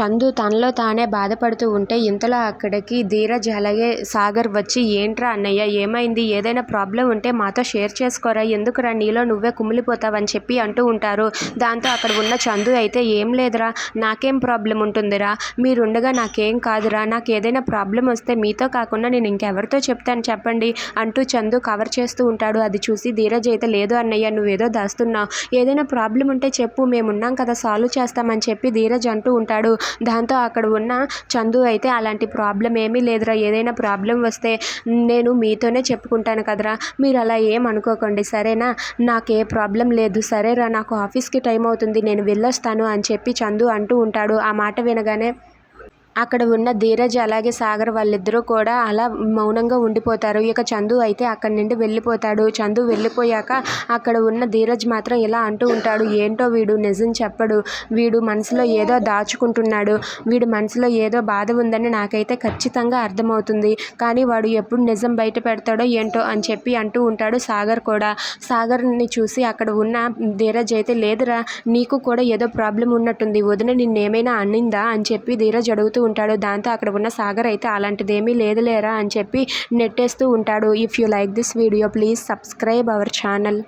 చందు తనలో తానే బాధపడుతూ ఉంటే ఇంతలో అక్కడికి ధీరజ్ అలాగే సాగర్ వచ్చి ఏంట్రా అన్నయ్య ఏమైంది? ఏదైనా ప్రాబ్లం ఉంటే మాతో షేర్ చేసుకోరా? ఎందుకురా నీలో నువ్వే కుమిలిపోతావని చెప్పి అంటూ ఉంటారు. దాంతో అక్కడ ఉన్న చందు అయితే ఏం లేదురా నాకేం ప్రాబ్లం ఉంటుందిరా? మీరుండగా నాకేం కాదురా? నాకు ఏదైనా ప్రాబ్లం వస్తే మీతో కాకుండా నేను ఇంకెవరితో చెప్తాను చెప్పండి అంటూ చందు కవర్ చేస్తూ ఉంటాడు. అది చూసి ధీరజ్ అయితే లేదు అన్నయ్య నువ్వేదో దాస్తున్నావు. ఏదైనా ప్రాబ్లం ఉంటే చెప్పు మేమున్నాం కదా సాల్వ్ చేస్తామని చెప్పి ధీరజ్ అంటూ ఉంటాడు. దాంతో అక్కడ ఉన్న చందు అయితే అలాంటి ప్రాబ్లం ఏమీ లేదురా. ఏదైనా ప్రాబ్లం వస్తే నేను మీతోనే చెప్పుకుంటాను కదరా. మీరు అలా ఏం అనుకోకండి. సరేనా? నాకు ఏ ప్రాబ్లం లేదు. సరేరా నాకు ఆఫీస్కి టైం అవుతుంది. నేను వెళ్ళొస్తాను అని చెప్పి చందు అంటూ ఉంటాడు. ఆ మాట వినగానే అక్కడ ఉన్న ధీరజ్ అలాగే సాగర్ వాళ్ళిద్దరూ కూడా అలా మౌనంగా ఉండిపోతారు. ఇక చందు అయితే అక్కడి నుండి వెళ్ళిపోతాడు. చందు వెళ్ళిపోయాక అక్కడ ఉన్న ధీరజ్ మాత్రం ఇలా అంటూ ఉంటాడు. ఏంటో వీడు నిజం చెప్పడు. వీడు మనసులో ఏదో దాచుకుంటున్నాడు. వీడు మనసులో ఏదో బాధ ఉందని నాకైతే ఖచ్చితంగా అర్థమవుతుంది. కానీ వాడు ఎప్పుడు నిజం బయట పెడతాడో ఏంటో అని చెప్పి అంటూ ఉంటాడు సాగర్ కూడా. సాగర్ని చూసి అక్కడ ఉన్న ధీరజ్ అయితే లేదురా నీకు కూడా ఏదో ప్రాబ్లం ఉన్నట్టుంది. వదిన నిన్నేమైనా అన్నిందా అని చెప్పి ధీరజ్ అడుగుతూ ఉంటాడు. దాంతో అక్కడ ఉన్న సాగర్ అయితే అలాంటిదేమీ లేదులేరా అని చెప్పి నెట్టేస్తూ ఉంటాడు. If you like this video please subscribe our channel